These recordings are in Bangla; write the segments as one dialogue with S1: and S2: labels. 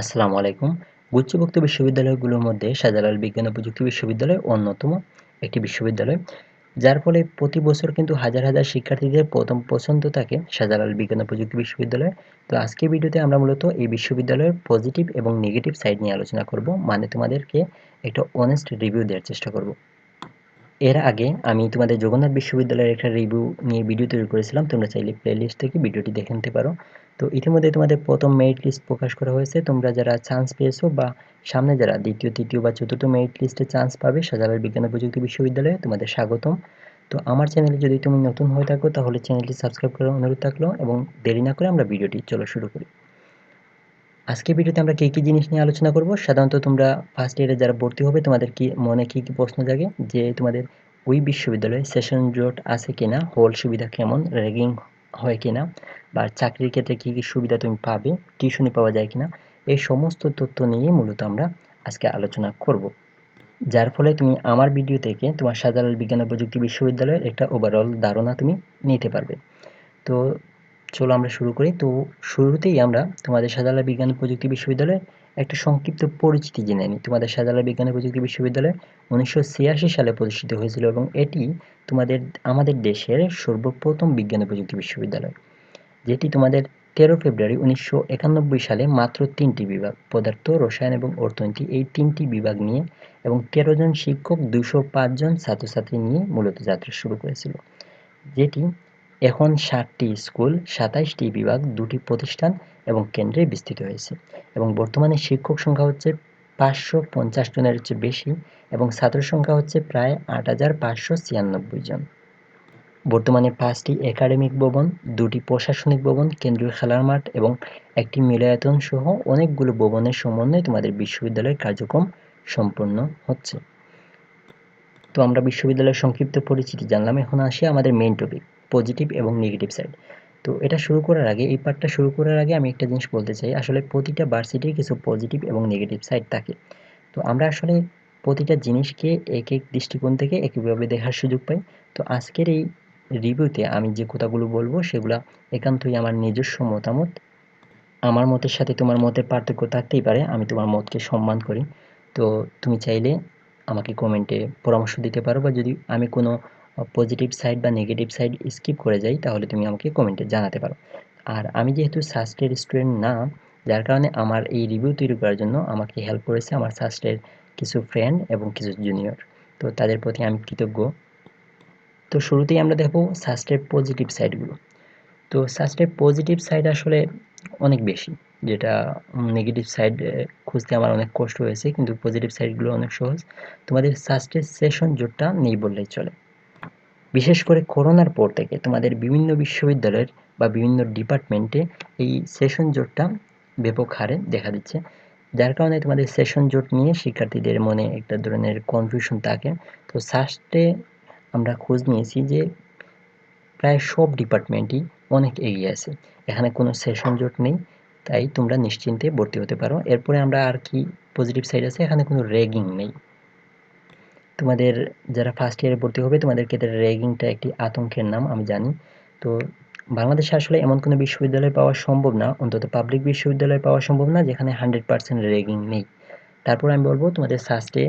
S1: আসসালামু আলাইকুম। গুচ্ছভুক্ত বিশ্ববিদ্যালয়গুলোর মধ্যে শাহজালাল বিজ্ঞান ও প্রযুক্তি বিশ্ববিদ্যালয় অন্যতম একটি বিশ্ববিদ্যালয়। যার ফলে প্রতি বছর কিন্তু হাজার হাজার শিক্ষার্থীদের প্রথম পছন্দ থাকে শাহজালাল বিজ্ঞান ও প্রযুক্তি বিশ্ববিদ্যালয়। তো আজকে ভিডিওতে আমরা মূলত এই বিশ্ববিদ্যালয়ের পজিটিভ এবং নেগেটিভ সাইড নিয়ে আলোচনা করব। মানে তোমাদেরকে একটা অনেস্ট রিভিউ দেওয়ার চেষ্টা করব। এর আগে আমি তোমাদের জগন্নাথ বিশ্ববিদ্যালয়ের একটা রিভিউ নিয়ে ভিডিও তৈরি করেছিলাম, তোমরা চাইলে প্লেলিস্ট থেকে ভিডিওটি দেখে নিতে পারো। তো ইতিমধ্যে তোমাদের প্রথম মেরিট লিস্ট প্রকাশ করা হয়েছে, তোমরা যারা চান্স পেয়েছ বা সামনে যারা দ্বিতীয়, তৃতীয় বা চতুর্থ মেরিট লিস্টে চান্স পাবে শাহজালাল বিজ্ঞান ও প্রযুক্তি বিশ্ববিদ্যালয়ে তোমাদের স্বাগতম। তো আমার চ্যানেলে যদি তুমি নতুন হয়ে থাকো, তাহলে চ্যানেলটি সাবস্ক্রাইব করার অনুরোধ থাকল এবং দেরি না করে আমরা ভিডিওটি চলো শুরু করি। আজকে ভিডিওতে আমরা কী কী জিনিস নিয়ে আলোচনা করব? সাধারণত তোমরা ফার্স্ট ইয়ারে যারা ভর্তি হবে, তোমাদের কি মনে কী কী প্রশ্ন জাগে? যে তোমাদের ওই বিশ্ববিদ্যালয়ে সেশন জোট আছে কিনা হোল সুবিধা কেমন র্যাগিং হয় কিনা, বা চাকরির ক্ষেত্রে কী কী সুবিধা তুমি পাবে টিউশনি পাওয়া যায় কিনা, এই সমস্ত তথ্য নিয়ে মূলত আমরা আজকে আলোচনা করব। যার ফলে তুমি আমার ভিডিও থেকে তোমার শাহজালাল বিজ্ঞান ও প্রযুক্তি বিশ্ববিদ্যালয়ের একটা ওভারঅল ধারণা তুমি নিতে পারবে। তো চলো আমরা শুরু করি। তো শুরুতেই আমরা তোমাদের শাহজালাল বিজ্ঞান প্রযুক্তি বিশ্ববিদ্যালয়ের একটা সংক্ষিপ্ত পরিচিতি জেনে নিই। তোমাদের শাহজালাল বিজ্ঞান প্রযুক্তি বিশ্ববিদ্যালয় উনিশশো ছিয়াশি সালে প্রতিষ্ঠিত হয়েছিল এবং এটি তোমাদের, আমাদের দেশের সর্বপ্রথম বিজ্ঞান প্রযুক্তি বিশ্ববিদ্যালয়, যেটি তোমাদের তেরো ফেব্রুয়ারি উনিশশো একানব্বই সালে মাত্র তিনটি বিভাগ, পদার্থ, রসায়ন এবং অর্থনীতি, এই তিনটি বিভাগ নিয়ে এবং তেরো জন শিক্ষক, দুশো জন ছাত্রছাত্রী নিয়ে মূলত যাত্রা শুরু করেছিল, যেটি এখন ষাটটি স্কুল, সাতাইশটি বিভাগ, দুটি প্রতিষ্ঠান এবং কেন্দ্রে বিস্তৃত হয়েছে এবং বর্তমানে শিক্ষক সংখ্যা হচ্ছে পাঁচশো পঞ্চাশ জনের হচ্ছে বেশি এবং ছাত্র সংখ্যা হচ্ছে প্রায় আট হাজার পাঁচশো ছিয়ানব্বই জন। বর্তমানে পাঁচটি একাডেমিক ভবন, দুটি প্রশাসনিক ভবন, কেন্দ্রীয় খেলার মাঠ এবং একটি মিলায়তন সহ অনেকগুলো ভবনের সমন্বয়ে তোমাদের বিশ্ববিদ্যালয়ের কার্যক্রম সম্পন্ন হচ্ছে। তো আমরা বিশ্ববিদ্যালয়ের সংক্ষিপ্ত পরিচিতি জানলাম। এখন আসি আমাদের মেন টপিক পজিটিভ এবং নেগেটিভ সাইড তো এটা শুরু করার আগে, এই পার্টটা শুরু করার আগে আমি একটা জিনিস বলতে চাই। আসলে প্রতিটা ভার্সিটির কিছু পজিটিভ এবং নেগেটিভ সাইড থাকে। তো আমরা আসলে প্রতিটা জিনিসকে এক এক দৃষ্টিকোণ থেকে একইভাবে দেখার সুযোগ পাই। তো আজকের এই রিভিউতে আমি যে কথাগুলো বলব, সেগুলো একান্তই আমার নিজস্ব মতামত। আমার মতের সাথে তোমার মতের পার্থক্য থাকতেই পারে, আমি তোমার মতকে সম্মান করি। তো তুমি চাইলে আমাকে কমেন্টে পরামর্শ দিতে পারো বা যদি আমি কোনো পজিটিভ সাইড বা নেগেটিভ সাইড স্কিপ করে যাই, তাহলে তুমি আমাকে কমেন্টে জানাতে পারো। আর আমি যেহেতু সাস্টের স্টুডেন্ট না, যার কারণে আমার এই রিভিউ তৈরি করার জন্য আমাকে হেল্প করেছে আমার সাস্টের কিছু ফ্রেন্ড এবং কিছু জুনিয়র তো তাদের প্রতি আমি কৃতজ্ঞ। তো শুরুতেই আমরা দেখব সাস্টের পজিটিভ সাইডগুলো তো সাস্টের পজিটিভ সাইড আসলে অনেক বেশি। যেটা নেগেটিভ সাইড খুঁজতে আমার অনেক কষ্ট হয়েছে, কিন্তু পজিটিভ সাইডগুলো অনেক সহজ। তোমাদের সাস্টের সেশন জোটটা নেই বললেই চলে। বিশেষ করে করোনার পর থেকে তোমাদের বিভিন্ন বিশ্ববিদ্যালয়ের বা বিভিন্ন ডিপার্টমেন্টে এই সেশন জোটটা ব্যাপক হারে দেখা দিচ্ছে। যার কারণে তোমাদের সেশন জোট নিয়ে শিক্ষার্থীদের মনে একটা ধরনের কনফিউশন থাকে। তো সাস্টে আমরা খোঁজ নিয়েছি যে, প্রায় সব ডিপার্টমেন্টই অনেক এগিয়ে আছে। এখানে কোনো সেশন জোট নেই। তাই তোমরা নিশ্চিন্তে ভর্তি হতে পারো। এরপরে আমরা আর কি পজিটিভ সাইড আছে? এখানে কোনো র্যাগিং নেই। তোমাদের যারা ফার্স্ট ইয়ারে ভর্তি হবে, তোমাদের ক্ষেত্রে র্যাগিংটা একটি আতঙ্কের নাম, আমি জানি। তো বাংলাদেশে আসলে এমন কোনো বিশ্ববিদ্যালয় পাওয়া সম্ভব না, অন্তত পাবলিক বিশ্ববিদ্যালয় পাওয়া সম্ভব না, যেখানে হান্ড্রেড পার্সেন্ট র্যাগিং নেই। তারপর আমি বলব, তোমাদের সাস্টে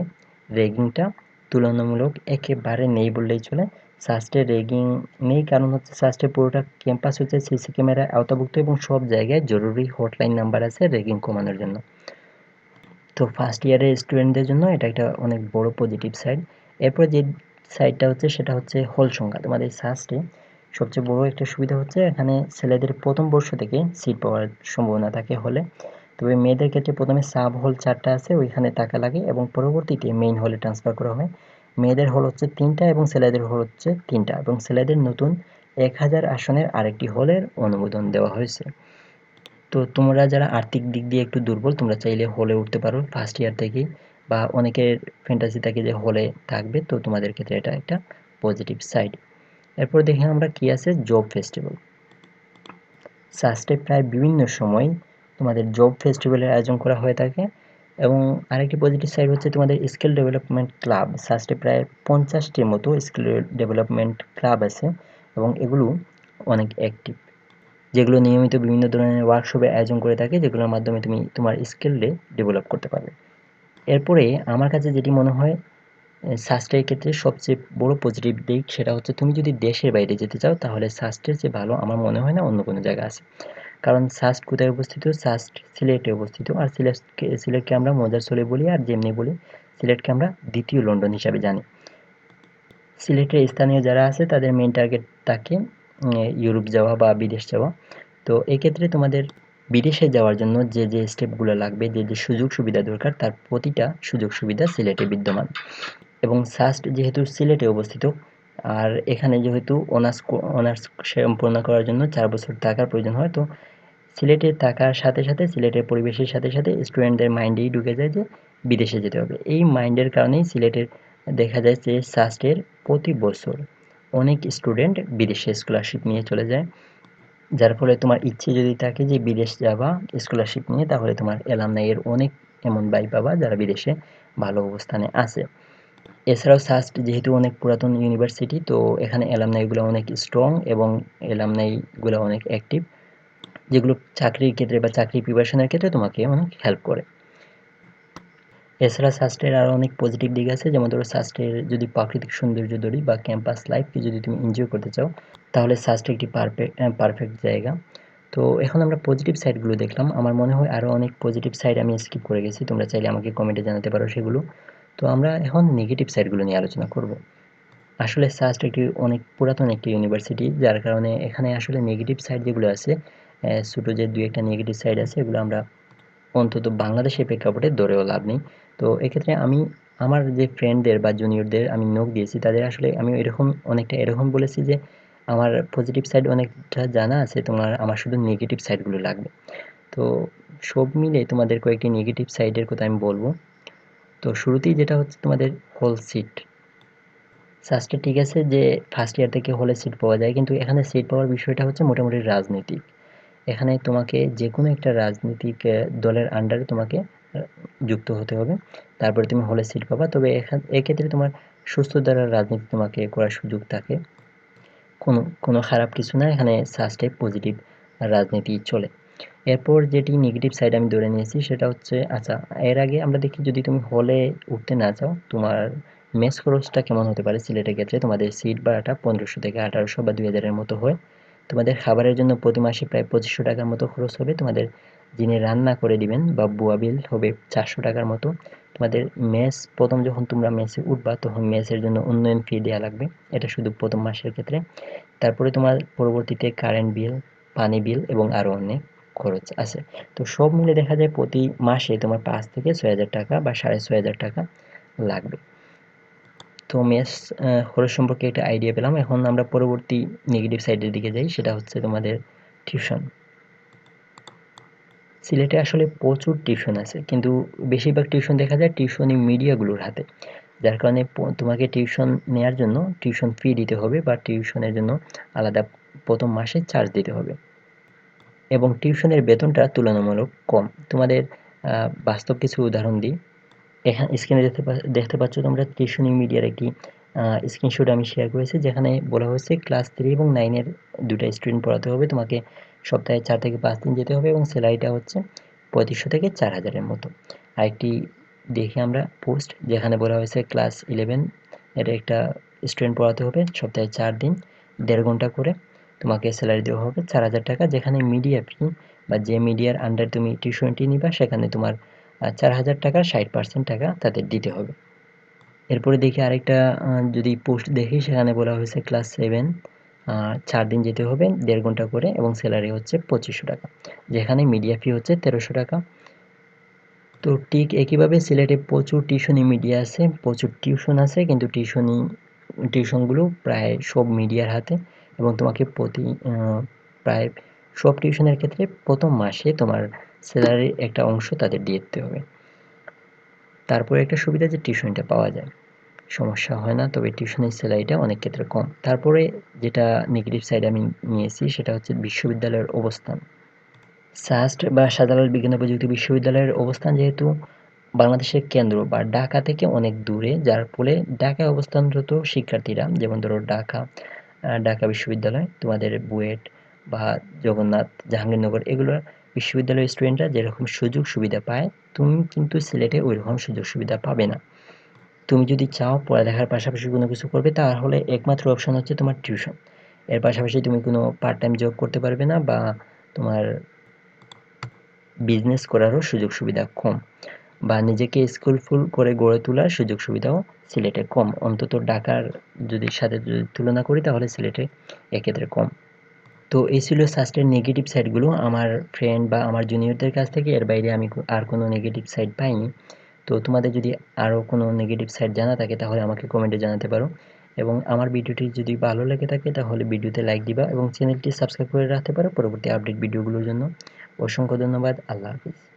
S1: র্যাগিংটা তুলনামূলক একেবারে নেই বললেই চলে। সাস্টে র্যাগিং নেই। কারণ হচ্ছে সাস্টে পুরোটা ক্যাম্পাস হচ্ছে সিসি ক্যামেরায় আওতাভুক্ত এবং সব জায়গায় জরুরি হটলাইন নাম্বার আছে র্যাগিং কমানোর জন্য। তো ফার্স্ট ইয়ারের স্টুডেন্টদের জন্য এটা একটা অনেক বড় পজিটিভ সাইড এরপর যে সাইডটা হচ্ছে সেটা হচ্ছে হল সংখ্যা। তোমাদের সাস্টে সবচেয়ে বড় একটা সুবিধা হচ্ছে এখানে ছেলেদের প্রথম বর্ষ থেকে সিট পাওয়ার সম্ভাবনা থাকে হলে তবে মেয়েদের ক্ষেত্রে প্রথমে সাব হল চারটা আছে, ওইখানে টাকা লাগে এবং পরবর্তীতে মেইন হলে ট্রান্সফার করা হয়। মেয়েদের হল হচ্ছে তিনটা এবং ছেলেদের হল হচ্ছে তিনটা এবং ছেলেদের নতুন এক হাজার আসনের আরেকটি হলের অনুমোদন দেওয়া হয়েছে। তো তোমরা যারা আর্থিক দিক দিয়ে একটু দুর্বল, তোমরা চাইলে হলে উঠতে পারো ফার্স্ট ইয়ার থেকেই বা অনেকের ফ্যান্টাসি থাকে যে হলে থাকবে, তো তোমাদের ক্ষেত্রে এটা একটা পজিটিভ সাইড এরপর দেখি আমরা কি আছে? জব ফেস্টিভ্যাল সাস্টে প্রায় বিভিন্ন সময় তোমাদের জব ফেস্টিভ্যালের আয়োজন করা হয়ে থাকে। এবং আরেকটি পজিটিভ সাইড হচ্ছে তোমাদের স্কিল ডেভেলপমেন্ট ক্লাব সাস্টে প্রায় পঞ্চাশটির মতো স্কিল ডেভেলপমেন্ট ক্লাব আছে এবং এগুলো অনেক অ্যাক্টিভ যেগুলো নিয়মিত বিভিন্ন ধরনের ওয়ার্কশপে আয়োজন করে থাকে, যেগুলোর মাধ্যমে তুমি তোমার স্কিলকে ডেভেলপ করতে পারবে। এরপরে আমার কাছে যেটি মনে হয় সাস্টের ক্ষেত্রে সবচেয়ে বড় পজিটিভ দিক সেটা হচ্ছে তুমি যদি দেশের বাইরে যেতে চাও, তাহলে সাস্টের যে ভালো আমার মনে হয় না অন্য কোনো জায়গা আছে। কারণ সাস্ট কোথায় অবস্থিত? সাস্ট সিলেটে অবস্থিত। আর সিলেটকে সিলেটকে আমরা মজার চলে বলি আর যেমনি বলি সিলেটকে আমরা দ্বিতীয় লন্ডন হিসাবে জানি। সিলেটের স্থানীয় যারা আছে তাদের মেন টার্গেট থাকে ইউরোপ যাওয়া বা বিদেশ যাওয়া। তো এক্ষেত্রে তোমাদের বিদেশে যাওয়ার জন্য যে যে স্টেপগুলো লাগবে, যে যে সুযোগ সুবিধা দরকার তার প্রতিটা সুযোগ সুবিধা সিলেটে বিদ্যমান। এবং সাস্ট যেহেতু সিলেটে অবস্থিত, আর এখানে যেহেতু অনার্স অনার্স সম্পূর্ণ করার জন্য চার বছর থাকার প্রয়োজন হয়, তো সিলেটে থাকার সাথে সাথে, সিলেটের পরিবেশের সাথে সাথে স্টুডেন্টদের মাইন্ডেই ঢুকে যায় যে বিদেশে যেতে হবে। এই মাইন্ডের কারণেই সিলেটের দেখা যায় যে সাস্টের প্রতি বছর অনেক স্টুডেন্ট বিদেশে স্কলারশিপ নিয়ে চলে যায়। যার ফলে তোমার ইচ্ছে যদি থাকে যে বিদেশ যাবা স্কলারশিপ নিয়ে, তাহলে তোমার এর অনেক এমন বাই পাবা যারা বিদেশে ভালো অবস্থানে আছে। এছাড়াও সাস্ট যেহেতু অনেক পুরাতন ইউনিভার্সিটি তো এখানে অ্যালামনাইগুলো অনেক স্ট্রং এবং অ্যালামনাইগুলো অনেক অ্যাক্টিভ যেগুলো চাকরির ক্ষেত্রে বা চাকরি প্রিপারেশনের ক্ষেত্রে তোমাকে অনেক হেল্প করে। এছাড়া সাস্টের আরও অনেক পজিটিভ দিক আছে, যেমন ধরো সাস্টের যদি প্রাকৃতিক সৌন্দর্য ধরি বা ক্যাম্পাস লাইফকে যদি তুমি এনজয় করতে চাও, তাহলে সাস্ট একটি পারফেক্ট পারফেক্ট জায়গা। তো এখন আমরা পজিটিভ সাইডগুলো দেখলাম। আমার মনে হয় আরও অনেক পজিটিভ সাইড আমি স্কিপ করে গেছি। তোমরা চাইলে আমাকে কমেন্টে জানাতে পারো সেগুলো। তো আমরা এখন নেগেটিভ সাইডগুলো নিয়ে আলোচনা করব। আসলে সাস্ট একটি অনেক পুরাতন একটি ইউনিভার্সিটি যার কারণে এখানে আসলে নেগেটিভ সাইড যেগুলো আছে ছোটো যে দুই একটা নেগেটিভ সাইড আছে, এগুলো আমরা অন্তত বাংলাদেশের প্রেক্ষাপটে ধরেও লাভ নেই। তো এক্ষেত্রে আমি আমার যে ফ্রেন্ডদের বা জুনিয়রদের আমি নোক দিয়েছি, তাদের আসলে আমি এরকম অনেকটা এরকম বলেছি যে, আমার পজিটিভ সাইড অনেকটা জানা আছে, তোমার আমার শুধু নেগেটিভ সাইডগুলো লাগবে। তো সব মিলে তোমাদের কয়েকটি নেগেটিভ সাইডের কথা আমি বলব। তো শুরুতেই যেটা হচ্ছে তোমাদের হল সিট সাস্টে ঠিক আছে যে ফার্স্ট ইয়ার থেকে হলে সিট পাওয়া যায়, কিন্তু এখানে সিট পাওয়ার বিষয়টা হচ্ছে মোটামুটি রাজনৈতিক। এখানে তোমাকে যে কোনো একটা রাজনৈতিক দলের আন্ডারে তোমাকে যুক্ত হতে হবে। তারপরে তুমি হলে সিট পাবা। তবে এক্ষেত্রে তোমার সুস্থ দ্বারা রাজনীতি তোমাকে করার সুযোগ থাকে। কোনো কোনো খারাপ কিছু না, এখানে সাস্টে পজিটিভ রাজনীতি চলে। এরপর যেটি নেগেটিভ সাইড আমি ধরে নিয়েছি, সেটা হচ্ছে আচ্ছা এর আগে আমরা দেখি যদি তুমি হলে উঠতে না চাও, তোমার মেস খরচটা কেমন হতে পারে? সিলেটের ক্ষেত্রে তোমাদের সিট ভাড়াটা পনেরোশো থেকে আঠারোশো বা দুই হাজারের মতো হয়। তোমাদের খাবারের জন্য প্রতি মাসে প্রায় পঁচিশশো টাকার মতো খরচ হবে। তোমাদের যিনি রান্না করে দিবেন বা বুয়া বিল হবে চারশো টাকার মতো। তোমাদের মেস, প্রথম যখন তোমরা মেসে উঠবা, তখন মেসের জন্য উন্নয়ন ফি দেওয়া লাগবে। এটা শুধু প্রথম মাসের ক্ষেত্রে। তারপরে তোমার পরবর্তীতে কারেন্ট বিল পানি বিল এবং আরও অনেক খরচ আছে। তো সব মিলে দেখা যায় প্রতি মাসে তোমার পাঁচ থেকে ছয় হাজার টাকা বা সাড়ে ছয় হাজার টাকা লাগবে। তো মেস খরচ সম্পর্কে একটা আইডিয়া পেলাম। এখন আমরা পরবর্তী নেগেটিভ সাইডের দিকে যাই, সেটা হচ্ছে তোমাদের টিউশন সিলেটে আসলে প্রচুর টিউশন আছে, কিন্তু বেশিরভাগ টিউশন দেখা যায় টিউশনি মিডিয়াগুলোর হাতে। যার কারণে তোমাকে টিউশন নেওয়ার জন্য টিউশন ফি দিতে হবে বা টিউশনের জন্য আলাদা প্রথম মাসে চার্জ দিতে হবে। এবং টিউশনের বেতনটা তুলনামূলক কম। তোমাদের বাস্তব কিছু উদাহরণ দিই। এখানে, স্ক্রিনে দেখতে দেখতে পাচ্ছ তোমরা টিউশনি মিডিয়ার একটি স্ক্রিনশট আমি শেয়ার করেছি, যেখানে বলা হয়েছে ক্লাস থ্রি এবং নাইনের দুটা স্টুডেন্ট পড়াতে হবে। তোমাকে সপ্তাহে চার থেকে পাঁচ দিন যেতে হবে এবং স্যালারিটা হচ্ছে পঁয়ত্রিশশো থেকে চার হাজারের মতো। আরেকটি দেখি আমরা পোস্ট যেখানে বলা হয়েছে ক্লাস ইলেভেন এর একটা স্টুডেন্ট পড়াতে হবে সপ্তাহে চার দিন, দেড় ঘণ্টা করে তোমাকে স্যালারি দেওয়া হবে চার হাজার টাকা, যেখানে মিডিয়া ফি বা যে মিডিয়ার আন্ডার তুমি টিউশনটি নিবা, সেখানে তোমার চার হাজার টাকার ষাট পার্সেন্ট টাকা তাদের দিতে হবে। এরপরে দেখি আরেকটা যদি পোস্ট দেখি, সেখানে বলা হয়েছে ক্লাস সেভেন চার দিন যেতে হবে, দেড় ঘণ্টা করে, এবং স্যালারি হচ্ছে পঁচিশশো টাকা। যেখানে মিডিয়া ফি হচ্ছে তেরোশো টাকা। তো ঠিক একইভাবে সিলেটে প্রচুর টিউশনি মিডিয়া আছে, প্রচুর টিউশন আছে, কিন্তু টিউশনি, টিউশনগুলো প্রায় সব মিডিয়ার হাতে, এবং তোমাকে প্রতি প্রায় সব টিউশনের ক্ষেত্রে প্রথম মাসে তোমার স্যালারির একটা অংশ তাদের দিয়ে দিতে হবে। তারপরে একটা সুবিধা যে টিউশনটা পাওয়া যায়। সমস্যা হয় না, তবে টিউশনের স্যালারিটা অনেক ক্ষেত্রে কম। তারপরে যেটা নেগেটিভ সাইড আমি নিয়েছি, সেটা হচ্ছে বিশ্ববিদ্যালয়ের অবস্থান। সাস্ট বা সাধারণ বিজ্ঞান প্রযুক্তি বিশ্ববিদ্যালয়ের অবস্থান যেহেতু বাংলাদেশের কেন্দ্র বা ঢাকা থেকে অনেক দূরে, যার ফলে ঢাকায় অবস্থানরত শিক্ষার্থীরা, যেমন ধরো ঢাকা ঢাকা বিশ্ববিদ্যালয়, তোমাদের বুয়েট বা জগন্নাথ, জাহাঙ্গীরনগর এগুলো বিশ্ববিদ্যালয়ের স্টুডেন্টরা যেরকম সুযোগ সুবিধা পায়, তুমি কিন্তু সিলেটে ওইরকম সুযোগ সুবিধা পাবে না। তুমি যদি চাও পড়ালেখার পাশাপাশি কোনো কিছু করবে, তাহলে একমাত্র অপশন হচ্ছে তোমার টিউশন এর পাশাপাশি তুমি কোনো পার্ট টাইম জব করতে পারবে না বা তোমার বিজনেস করারও সুযোগ সুবিধা কম বা নিজেকে স্কিলফুল করে গড়ে তোলার সুযোগ সুবিধাও সিলেটে কম। অন্তত ঢাকার যদি সাথে যদি তুলনা করি, তাহলে সিলেটে এক্ষেত্রে কম। তো এই ছিল সাস্টের নেগেটিভ সাইডগুলো আমার ফ্রেন্ড বা আমার জুনিয়রদের কাছ থেকে, এর বাইরে আমি আর কোনো নেগেটিভ সাইড পাইনি। তো তোমাদের যদি আরও কোনো নেগেটিভ সাইড জানা থাকে, তাহলে আমাকে কমেন্টে জানাতে পারো। এবং আমার ভিডিওটি যদি ভালো লেগে থাকে, তাহলে ভিডিওতে লাইক দিবা এবং চ্যানেলটি সাবস্ক্রাইব করে রাখতে পারো পরবর্তী আপডেট ভিডিওগুলোর জন্য। অসংখ্য ধন্যবাদ। আল্লাহ হাফিজ।